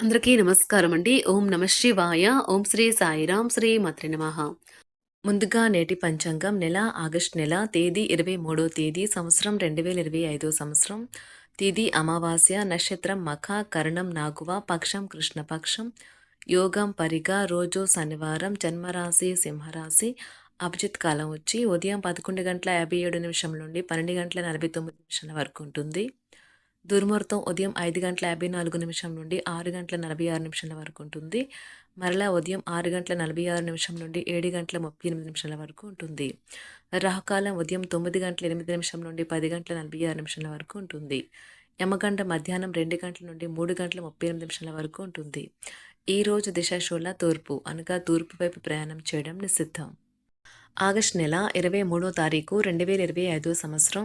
అందరికీ నమస్కారం అండి ఓం నమ శివాయ. ఓం శ్రీ సాయిరాం శ్రీ మాత్రి నమ. ముందుగా నేటి పంచాంగం నెల ఆగస్ట్ నెల తేదీ ఇరవై మూడో తేదీ సంవత్సరం రెండు వేల ఇరవై ఐదో సంవత్సరం. తేదీ అమావాస్య నక్షత్రం మఖ కరణం నాగువ పక్షం కృష్ణపక్షం యోగం పరిగ రోజు శనివారం జన్మరాశి సింహరాశి అభిజిత్ కాలం వచ్చి ఉదయం పదకొండు గంటల యాభై ఏడు నిమిషం నుండి పన్నెండు గంటల నలభై తొమ్మిది నిమిషాల వరకు ఉంటుంది. దుర్ముహూర్తం ఉదయం ఐదు గంటల యాభై నాలుగు నిమిషం నుండి ఆరు గంటల నలభై ఆరు నిమిషాల వరకు ఉంటుంది. మరలా ఉదయం ఆరు గంటల నలభై ఆరు నిమిషం నుండి ఏడు గంటల ముప్పై ఎనిమిది నిమిషాల వరకు ఉంటుంది. రాహుకాలం ఉదయం తొమ్మిది గంటల ఎనిమిది నిమిషం నుండి పది గంటల నలభై ఆరు నిమిషాల వరకు ఉంటుంది. యమగంట మధ్యాహ్నం రెండు గంటల నుండి మూడు గంటల ముప్పై ఎనిమిది నిమిషాల వరకు ఉంటుంది. ఈ రోజు దిశాశూల తూర్పు అనగా తూర్పు వైపు ప్రయాణం చేయడం నిషిద్ధం. ఆగస్ట్ నెల ఇరవై మూడో తారీఖు రెండు వేల ఇరవై ఐదో సంవత్సరం.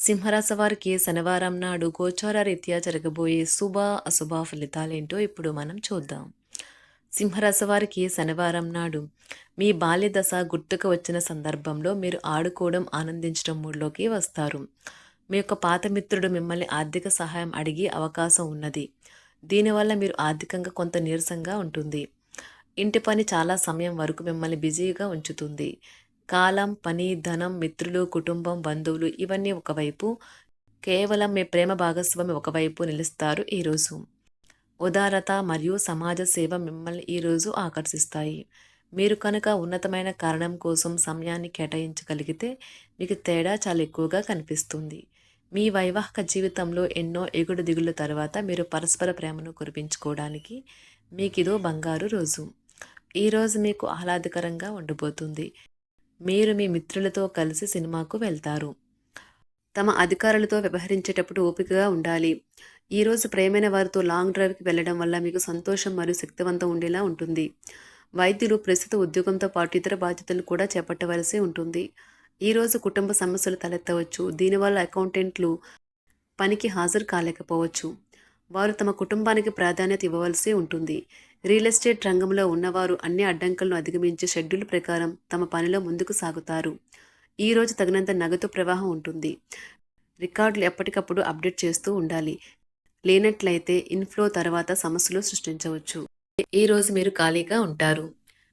సింహరాశి వారికి శనివారం నాడు గోచార రీత్యా జరగబోయే శుభ అశుభ ఫలితాలేంటో ఇప్పుడు మనం చూద్దాం. సింహరాశి వారికి శనివారం నాడు మీ బాల్య దశ గుర్తుకు వచ్చిన సందర్భంలో మీరు ఆడుకోవడం ఆనందించడం మూడ్లోకి వస్తారు. మీ యొక్క పాత మిత్రుడు మిమ్మల్ని ఆర్థిక సహాయం అడిగే అవకాశం ఉన్నది. దీనివల్ల మీరు ఆర్థికంగా కొంత నీరసంగా ఉంటుంది. ఇంటి పని చాలా సమయం వరకు మిమ్మల్ని బిజీగా ఉంచుతుంది. కాలం పని ధనం మిత్రులు కుటుంబం బంధువులు ఇవన్నీ ఒకవైపు కేవలం మీ ప్రేమ భాగస్వామి ఒకవైపు నిలుస్తారు ఈరోజు ఉదారత మరియు సమాజ సేవ మిమ్మల్ని ఈరోజు ఆకర్షిస్తాయి. మీరు కనుక ఉన్నతమైన కారణం కోసం సమయాన్ని కేటాయించగలిగితే మీకు తేడా చాలా ఎక్కువగా కనిపిస్తుంది. మీ వైవాహిక జీవితంలో ఎన్నో ఎగుడు దిగుల తర్వాత మీరు పరస్పర ప్రేమను కురిపించుకోవడానికి మీకు ఇదో బంగారు రోజు. ఈరోజు మీకు ఆహ్లాదకరంగా ఉండబోతుంది మీరు మీ మిత్రులతో కలిసి సినిమాకు వెళ్తారు. తమ అధికారులతో వ్యవహరించేటప్పుడు ఓపికగా ఉండాలి. ఈరోజు ప్రేమైన వారితో లాంగ్ డ్రైవ్కి వెళ్ళడం వల్ల మీకు సంతోషం మరియు శక్తివంతం ఉండేలా ఉంటుంది. వైద్యులు ప్రస్తుత ఉద్యోగంతో పాటు ఇతర బాధ్యతలు కూడా చేపట్టవలసి ఉంటుంది. ఈరోజు కుటుంబ సమస్యలు తలెత్తవచ్చు. దీనివల్ల అకౌంటెంట్లు పనికి హాజరు కాలేకపోవచ్చు. వారు తమ కుటుంబానికి ప్రాధాన్యత ఇవ్వవలసి ఉంటుంది. రియల్ ఎస్టేట్ రంగంలో ఉన్నవారు అన్ని అడ్డంకులను అధిగమించి షెడ్యూల్ ప్రకారం తమ పనిలో ముందుకు సాగుతారు. ఈరోజు తగినంత నగదు ప్రవాహం ఉంటుంది. రికార్డులు ఎప్పటికప్పుడు అప్డేట్ చేస్తూ ఉండాలి. లేనట్లయితే ఇన్ఫ్లో తర్వాత సమస్యలు సృష్టించవచ్చు. ఈరోజు మీరు ఖాళీగా ఉంటారు.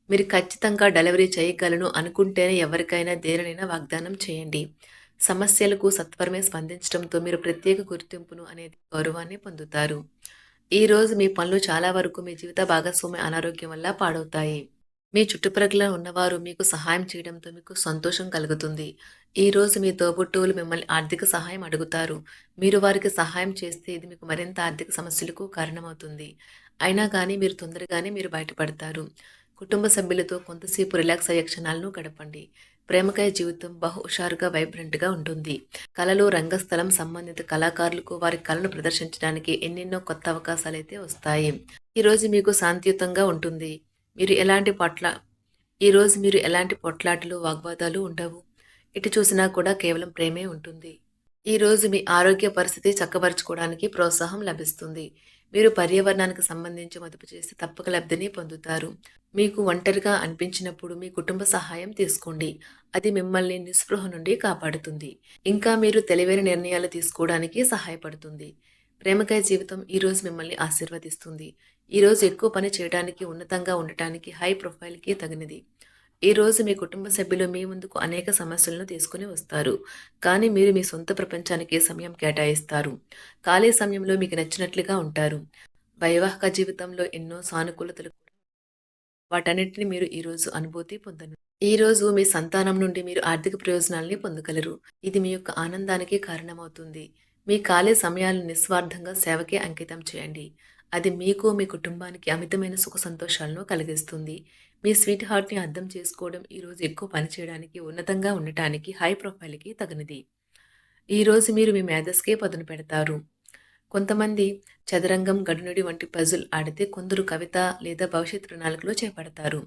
మీరు ఖచ్చితంగా డెలివరీ చేయగలను అనుకుంటేనే ఎవరికైనా దేనినైనా వాగ్దానం చేయండి. సమస్యలకు సత్వరమే స్పందించడంతో మీరు ప్రత్యేక గుర్తింపును అనేది గౌరవాన్ని పొందుతారు. ఈ రోజు మీ పనులు చాలా వరకు మీ జీవిత భాగస్వామి అనారోగ్యం వల్ల పాడవుతాయి. మీ చుట్టుప్రక్కల ఉన్నవారు మీకు సహాయం చేయడంతో మీకు సంతోషం కలుగుతుంది. ఈ రోజు మీ తోబుట్టువులు మిమ్మల్ని ఆర్థిక సహాయం అడుగుతారు. మీరు వారికి సహాయం చేస్తే ఇది మీకు మరింత ఆర్థిక సమస్యలకు కారణమవుతుంది. అయినా కానీ మీరు తొందరగానే మీరు బయటపడతారు. కుటుంబ సభ్యులతో కొంతసేపు రిలాక్స్ అయ్యే క్షణాలను గడపండి. ప్రేమకాయ జీవితం బహు హుషారుగా వైబ్రెంట్గా ఉంటుంది. కళలు రంగస్థలం సంబంధిత కళాకారులకు వారి కళను ప్రదర్శించడానికి ఎన్నెన్నో కొత్త అవకాశాలు అయితే వస్తాయి ఈరోజు మీకు శాంతియుతంగా ఉంటుంది. మీరు ఎలాంటి పొట్ల ఈరోజు మీరు ఎలాంటి పొట్లాటలు వాగ్వాదాలు ఉండవు. ఇటు చూసినా కూడా కేవలం ప్రేమే ఉంటుంది. ఈరోజు మీ ఆరోగ్య పరిస్థితి చక్కబరుచుకోవడానికి ప్రోత్సాహం లభిస్తుంది. మీరు పర్యావరణానికి సంబంధించి మదుపు చేసి తప్పక లబ్ధిని పొందుతారు. మీకు ఒంటరిగా అనిపించినప్పుడు మీ కుటుంబ సహాయం తీసుకోండి. అది మిమ్మల్ని నిస్పృహ నుండి కాపాడుతుంది. ఇంకా మీరు తెలివైన నిర్ణయాలు తీసుకోవడానికి సహాయపడుతుంది. ప్రేమకాయ జీవితం ఈరోజు మిమ్మల్ని ఆశీర్వదిస్తుంది. ఈరోజు ఎక్కువ పని చేయడానికి ఉన్నతంగా ఉండటానికి హై ప్రొఫైల్కి తగినది. ఈరోజు మీ కుటుంబ సభ్యులు మీ ముందుకు అనేక సమస్యలను తీసుకుని వస్తారు. కానీ మీరు మీ సొంత ప్రపంచానికి సమయం కేటాయిస్తారు? ఖాళీ సమయంలో మీకు నచ్చినట్లుగా ఉంటారు. వైవాహిక జీవితంలో ఎన్నో సానుకూలతలు వాటన్నిటిని మీరు ఈరోజు అనుభూతి పొందను. ఈరోజు మీ సంతానం నుండి మీరు ఆర్థిక ప్రయోజనాలని పొందగలరు. ఇది మీ యొక్క ఆనందానికి కారణమవుతుంది. మీ ఖాళీ సమయాలను నిస్వార్థంగా సేవకే అంకితం చేయండి. అది మీకు మీ కుటుంబానికి అమితమైన సుఖ సంతోషాలను కలిగిస్తుంది. మీ స్వీట్ హార్ట్ని అర్థం చేసుకోవడం ఈరోజు ఎక్కువ పని చేయడానికి ఉన్నతంగా ఉండటానికి హై ప్రొఫైల్కి తగినది. ఈరోజు మీరు మీ మేధస్కే పదును పెడతారు. కొంతమంది చదరంగం గడునుడి వంటి పజుల్ ఆడితే కొందరు కవిత లేదా భవిష్యత్ ప్రణాళికలో చేపడతారు.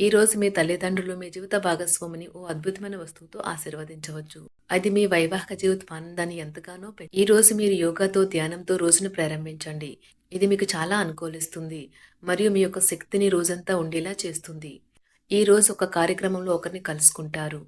ఈ రోజు మీ తల్లిదండ్రులు మీ జీవిత భాగస్వామిని ఓ అద్భుతమైన వస్తువుతో ఆశీర్వదించవచ్చు. అది మీ వైవాహిక జీవిత ఆనందాన్ని ఎంతగానో ఈ రోజు మీరు యోగాతో ధ్యానంతో రోజును ప్రారంభించండి. ఇది మీకు చాలా అనుకూలిస్తుంది మరియు మీ యొక్క శక్తిని రోజంతా ఉండేలా చేస్తుంది. ఈ రోజు ఒక కార్యక్రమంలో ఒకరిని కలుసుకుంటారు.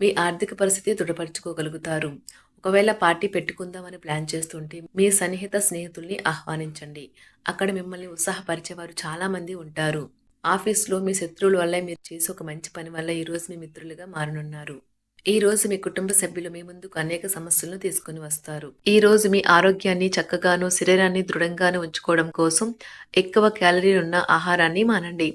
మీ ఆర్థిక పరిస్థితి దృఢపరచుకోగలుగుతారు. ఒకవేళ పార్టీ పెట్టుకుందామని ప్లాన్ చేస్తుంటే మీ సన్నిహిత స్నేహితుల్ని ఆహ్వానించండి. అక్కడ మిమ్మల్ని ఉత్సాహపరిచేవారు చాలామంది ఉంటారు. ఆఫీస్లో మీ శత్రువుల వల్ల మీరు చేసే ఒక మంచి పని వల్ల ఈరోజు మీ మిత్రులుగా మారనున్నారు. ఈ రోజు మీ కుటుంబ సభ్యులు మీ ముందుకు అనేక సమస్యలను తీసుకుని వస్తారు. ఈ రోజు మీ ఆరోగ్యాన్ని చక్కగాను శరీరాన్ని దృఢంగాను ఉంచుకోవడం కోసం ఎక్కువ క్యాలరీలు ఉన్న ఆహారాన్ని మానండి.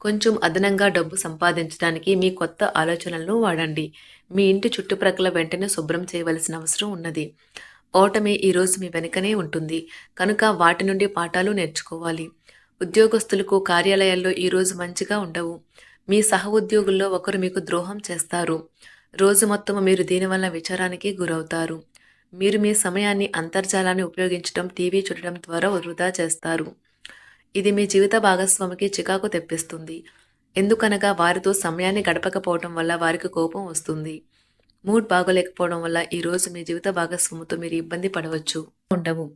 కొంచెం అదనంగా డబ్బు సంపాదించడానికి మీ కొత్త ఆలోచనలను వాడండి. మీ ఇంటి చుట్టుప్రక్కల వెంటనే శుభ్రం చేయవలసిన అవసరం ఉన్నది. ఓటమి ఈరోజు మీ వెనుకనే ఉంటుంది. కనుక వాటి నుండి పాఠాలు నేర్చుకోవాలి. ఉద్యోగస్తులకు కార్యాలయాల్లో ఈరోజు మంచిగా ఉండవు. మీ సహ ఉద్యోగుల్లో ఒకరు మీకు ద్రోహం చేస్తారు. రోజు మొత్తం మీరు దీనివల్ల విచారానికి గురవుతారు. మీరు మీ సమయాన్ని అంతర్జాలాన్ని ఉపయోగించడం టీవీ చూడటం ద్వారా వృధా చేస్తారు. ఇది మీ జీవిత భాగస్వామికి చికాకు తెప్పిస్తుంది. ఎందుకనగా వారితో సమయాన్ని గడపకపోవడం వల్ల వారికి కోపం వస్తుంది. మూడ్ బాగోలేకపోవడం వల్ల ఈ రోజు మీ జీవిత భాగస్వామితో మీరు ఇబ్బంది పడవచ్చు. ఉండవు.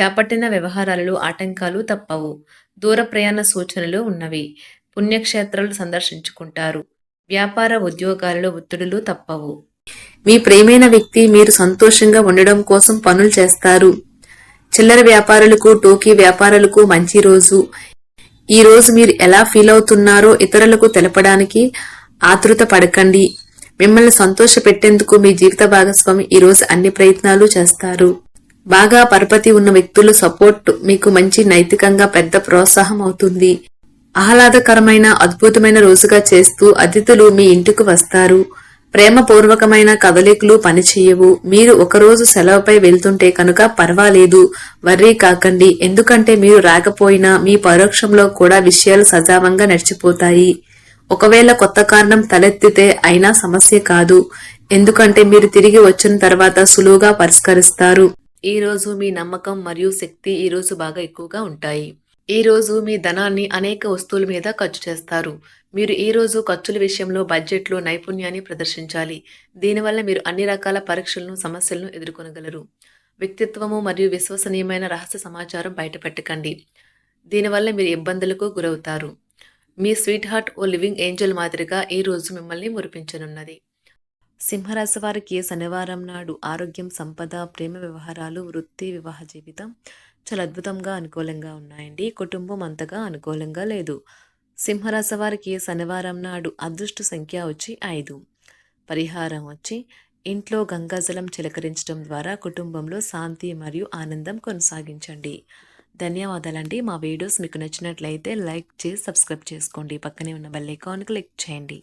చేపట్టిన వ్యవహారాలలో ఆటంకాలు తప్పవు. దూర ప్రయాణ సూచనలు ఉన్నవి. పుణ్యక్షేత్రాలు సందర్శించుకుంటారు. వ్యాపార ఉద్యోగాలలో ఒత్తిడులు తప్పవు. మీ ప్రేమైన వ్యక్తి మీరు సంతోషంగా ఉండడం కోసం పనులు చేస్తారు. చిల్లర వ్యాపారులకు టోకీ వ్యాపారులకు మంచి రోజు. ఈ రోజు మీరు ఎలా ఫీల్ అవుతున్నారో ఇతరులకు తెలపడానికి ఆతృత పడకండి. మిమ్మల్ని సంతోష పెట్టేందుకు మీ జీవిత భాగస్వామి ఈ రోజు అన్ని ప్రయత్నాలు చేస్తారు. బాగా పరపతి ఉన్న వ్యక్తుల సపోర్ట్ మీకు మంచి నైతికంగా పెద్ద ప్రోత్సాహం అవుతుంది. ఆహ్లాదకరమైన అద్భుతమైన రోజుగా చేస్తూ అతిథులు మీ ఇంటికి వస్తారు. ప్రేమపూర్వకమైన కదలికలు పనిచేయవు. మీరు ఒకరోజు సెలవుపై వెళ్తుంటే కనుక పర్వాలేదు. వర్రీ కాకండి. ఎందుకంటే మీరు రాకపోయినా మీ పరోక్షంలో కూడా విషయాలు సజావంగా నడిచిపోతాయి. ఒకవేళ కొత్త కారణం తలెత్తితే అయినా సమస్య కాదు. ఎందుకంటే మీరు తిరిగి వచ్చిన తర్వాత సులువుగా పరిష్కరిస్తారు. ఈ రోజు మీ నమ్మకం మరియు శక్తి ఈ రోజు బాగా ఎక్కువగా ఉంటాయి. ఈ రోజు మీ ధనాన్ని అనేక వస్తువుల మీద ఖర్చు చేస్తారు. మీరు ఈ రోజు ఖర్చుల విషయంలో బడ్జెట్లో నైపుణ్యాన్ని ప్రదర్శించాలి. దీనివల్ల మీరు అన్ని రకాల పరీక్షలను సమస్యలను ఎదుర్కొనగలరు. వ్యక్తిత్వము మరియు విశ్వసనీయమైన రహస్య సమాచారం బయటపెట్టకండి. దీనివల్ల మీరు ఇబ్బందులకు గురవుతారు. మీ స్వీట్ హార్ట్ ఓ లివింగ్ ఏంజల్ మాదిరిగా ఈ రోజు మిమ్మల్ని మురిపించనున్నది. సింహరాశి వారికి శనివారం నాడు ఆరోగ్యం సంపద ప్రేమ వ్యవహారాలు వృత్తి వివాహ జీవితం చాలా అద్భుతంగా అనుకూలంగా ఉన్నాయండి. కుటుంబం అంతగా అనుకూలంగా లేదు. సింహరాశి వారికి శనివారం నాడు అదృష్ట సంఖ్య వచ్చి ఐదు. పరిహారం వచ్చి ఇంట్లో గంగాజలం చిలకరించడం ద్వారా కుటుంబంలో శాంతి మరియు ఆనందం కొనసాగించండి. ధన్యవాదాలండి. మా వీడియోస్ మీకు నచ్చినట్లయితే లైక్ చేసి సబ్స్క్రైబ్ చేసుకోండి. పక్కనే ఉన్న బెల్ ఐకాన్ క్లిక్ చేయండి.